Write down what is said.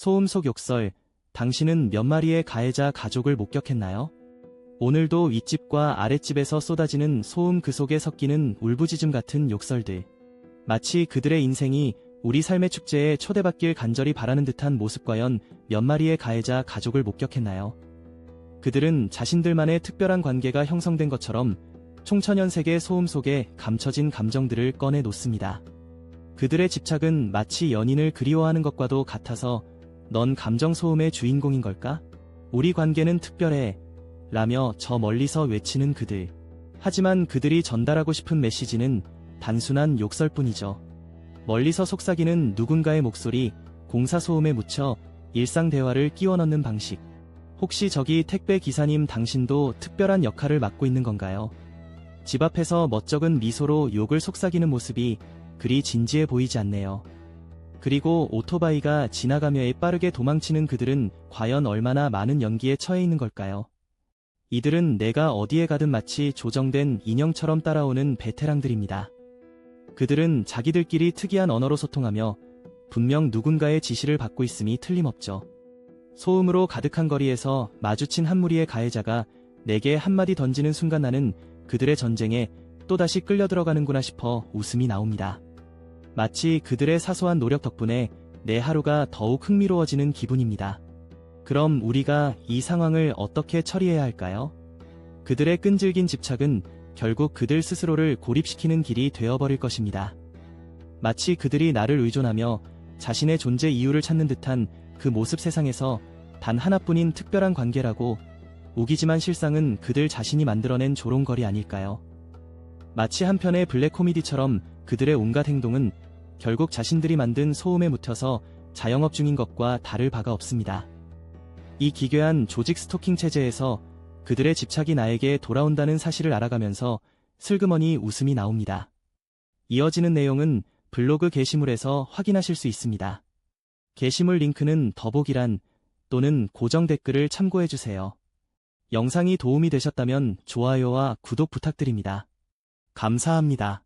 소음 속 욕설, 당신은 몇 마리의 가해자 가족을 목격했나요? 오늘도 윗집과 아랫집에서 쏟아지는 소음 그 속에 섞이는 울부짖음 같은 욕설들. 마치 그들의 인생이 우리 삶의 축제에 초대받길 간절히 바라는 듯한 모습과연 몇 마리의 가해자 가족을 목격했나요? 그들은 자신들만의 특별한 관계가 형성된 것처럼 총천연색의 소음 속에 감춰진 감정들을 꺼내 놓습니다. 그들의 집착은 마치 연인을 그리워하는 것과도 같아서 넌 감정 소음의 주인공인 걸까? 우리 관계는 특별해. 라며 저 멀리서 외치는 그들. 하지만 그들이 전달하고 싶은 메시지는 단순한 욕설뿐이죠. 멀리서 속삭이는 누군가의 목소리, 공사 소음에 묻혀 일상 대화를 끼워 넣는 방식. 혹시 저기 택배 기사님 당신도 특별한 역할을 맡고 있는 건가요? 집 앞에서 멋쩍은 미소로 욕을 속삭이는 모습이 그리 진지해 보이지 않네요. 그리고 오토바이가 지나가며 빠르게 도망치는 그들은 과연 얼마나 많은 연기에 처해 있는 걸까요? 이들은 내가 어디에 가든 마치 조정된 인형처럼 따라오는 베테랑들입니다. 그들은 자기들끼리 특이한 언어로 소통하며 분명 누군가의 지시를 받고 있음이 틀림없죠. 소음으로 가득한 거리에서 마주친 한 무리의 가해자가 내게 한마디 던지는 순간 나는 그들의 전쟁에 또다시 끌려 들어가는구나 싶어 웃음이 나옵니다. 마치 그들의 사소한 노력 덕분에 내 하루가 더욱 흥미로워지는 기분입니다. 그럼 우리가 이 상황을 어떻게 처리해야 할까요? 그들의 끈질긴 집착은 결국 그들 스스로를 고립시키는 길이 되어버릴 것입니다. 마치 그들이 나를 의존하며 자신의 존재 이유를 찾는 듯한 그 모습 세상에서 단 하나뿐인 특별한 관계라고 우기지만 실상은 그들 자신이 만들어낸 조롱거리 아닐까요? 마치 한편의 블랙 코미디처럼 그들의 온갖 행동은 결국 자신들이 만든 소음에 묻혀서 자영업 중인 것과 다를 바가 없습니다. 이 기괴한 조직 스토킹 체제에서 그들의 집착이 나에게 돌아온다는 사실을 알아가면서 슬그머니 웃음이 나옵니다. 이어지는 내용은 블로그 게시물에서 확인하실 수 있습니다. 게시물 링크는 더보기란 또는 고정 댓글을 참고해주세요. 영상이 도움이 되셨다면 좋아요와 구독 부탁드립니다. 감사합니다.